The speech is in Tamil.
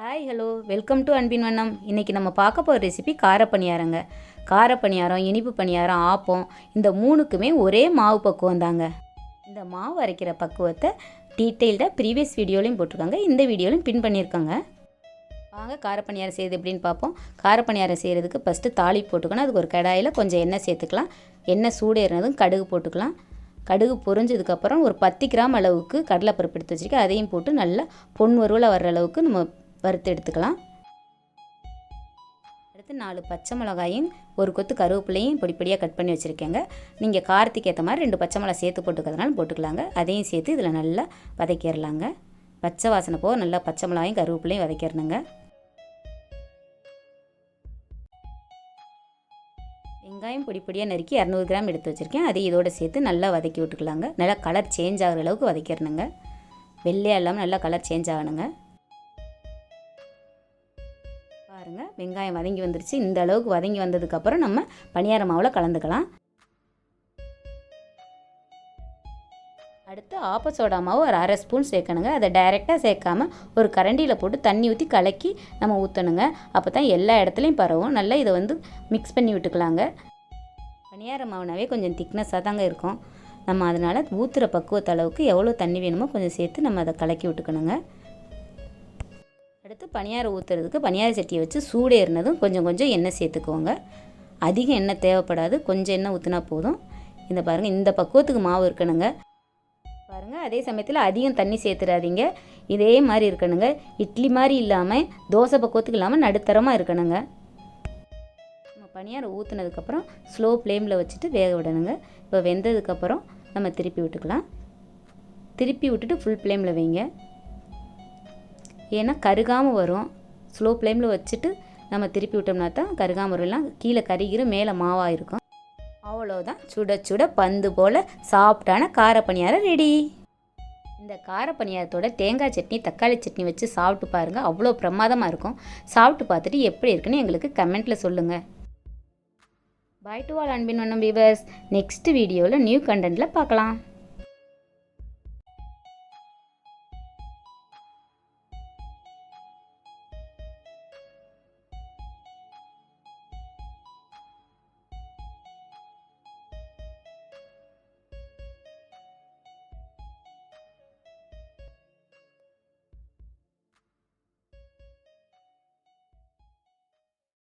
ஹாய் ஹலோ வெல்கம் டு அன்பின் வண்ணம் இன்றைக்கி நம்ம பார்க்க போகிற ரெசிபி கார பணியாரங்க கார பணியாரம் இனிப்பு பணியாரம் ஆப்பம் இந்த மூணுக்குமே ஒரே மாவு பக்குவம் தாங்க. இந்த மாவு அரைக்கிற பக்குவத்தை டீட்டெயில்டாக ப்ரீவியஸ் வீடியோலையும் போட்டிருக்காங்க. இந்த வீடியோலையும் பின் பண்ணியிருக்காங்க. வாங்க கார பணியாரம் செய்யுது எப்படின்னு பார்ப்போம். கார பணியாரம் செய்கிறதுக்கு ஃபஸ்ட்டு தாலி போட்டுக்கணும். அதுக்கு ஒரு கடாயில் கொஞ்சம் எண்ணெய் சேர்த்துக்கலாம். எண்ணெய் சூடேறினதும் கடுகு போட்டுக்கலாம். கடுகு பொரிஞ்சதுக்கப்புறம் ஒரு பத்து கிராம் அளவுக்கு கடலைப்பருப்பு எடுத்து வச்சுருக்கேன். அதையும் போட்டு நல்லா பொன் வறுவலாக வர்ற அளவுக்கு நம்ம வறுத்து எடுத்துக்கலாம். அடுத்து நாலு பச்சை மிளகாயும் ஒரு கொத்து கருவேப்பிலையும் பொடிப்படியாக கட் பண்ணி வச்சுருக்கேங்க. நீங்கள் காரத்துக்கு ஏற்ற மாதிரி ரெண்டு பச்சை மிளகா சேர்த்து போட்டுக்கிறதுனால போட்டுக்கலாங்க. அதையும் சேர்த்து இதில் நல்லா வதக்கிடலாங்க பச்சை வாசனை போக நல்லா பச்சை மிளகாயும் கருவேப்பிலையும் வதக்கிடணுங்க வெங்காயம் பொடிப்படியாக நறுக்கி இரநூறு கிராம் எடுத்து வச்சுருக்கேன். அதை இதோடு சேர்த்து நல்லா வதக்கி விட்டுக்கலாங்க. நல்லா கலர் சேஞ்ச் ஆகிற அளவுக்கு வதக்கிடணுங்க வெள்ளையாக இல்லாமல் நல்லா கலர் சேஞ்ச் ஆகணுங்க. வெங்காயம் வதங்கி வந்துருச்சு. இந்த அளவுக்கு வதங்கி வந்ததுக்கப்புறம் நம்ம பணியார மாவில் கலந்துக்கலாம். அடுத்து ஆப்ப சோடா மாவு ஒரு அரை ஸ்பூன் சேர்க்கணுங்க. அதை டைரெக்டாக சேர்க்காம ஒரு கரண்டியில் போட்டு தண்ணி ஊற்றி கலக்கி நம்ம ஊற்றணுங்க அப்போ தான் எல்லா இடத்துலையும் பரவும். நல்லா இதை வந்து மிக்ஸ் பண்ணி விட்டுக்கலாங்க. பணியார மாவுனாவே கொஞ்சம் திக்னஸாக தாங்க இருக்கும். நம்ம அதனால் ஊற்றுற பக்குவத்த அளவுக்கு எவ்வளோ தண்ணி வேணுமோ கொஞ்சம் சேர்த்து நம்ம அதை கலக்கி விட்டுக்கணுங்க. அடுத்து பணியாரம் ஊற்றுறதுக்கு பணியார சட்டியை வச்சு சூடேறினதும் கொஞ்சம் கொஞ்சம் எண்ணெய் சேர்த்துக்கோங்க. அதிகம் எண்ணெய் தேவைப்படாது. கொஞ்சம் எண்ணெய் ஊற்றினா போதும். இந்த பாருங்கள் இந்த பக்குவத்துக்கு மாவு இருக்கணுங்க. பாருங்கள் அதே சமயத்தில் அதிகம் தண்ணி சேர்த்துடாதீங்க இதே மாதிரி இருக்கணுங்க. இட்லி மாதிரி இல்லாமல் தோசை பக்குவத்துக்கு இல்லாமல் நடுத்தரமாக இருக்கணுங்க. நம்ம பணியாரம் ஊற்றுனதுக்கப்புறம் ஸ்லோ ஃப்ளேமில் வச்சுட்டு வேக விடணுங்க. இப்போ வெந்ததுக்கப்புறம் நம்ம திருப்பி விட்டுக்கலாம். திருப்பி விட்டுட்டு ஃபுல் ஃப்ளேமில் வைங்க. ஏன்னா கருகாமல் வரும். ஸ்லோ ஃப்ளேமில் வச்சுட்டு நம்ம திருப்பி விட்டோம்னா தான் கருகாமல் வரலாம் கீழே கருகிற மேலே மாவாக இருக்கும். அவ்வளோதான் சுட சுட பந்து போல் சாப்பிட்டான கார பணியாரம் ரெடி இந்த கார பணியாரத்தோட தேங்காய் சட்னி தக்காளி சட்னி வச்சு சாப்பிட்டு பாருங்கள் அவ்வளோ பிரமாதமாக இருக்கும். சாப்பிட்டு பார்த்துட்டு எப்படி இருக்குன்னு எங்களுக்கு கமெண்ட்டில் சொல்லுங்கள் பாய் டு ஆல் அன்பின் ஒன்னும் பீவர்ஸ் நெக்ஸ்ட் வீடியோவில் நியூ கண்டென்ட்டில் பார்க்கலாம்.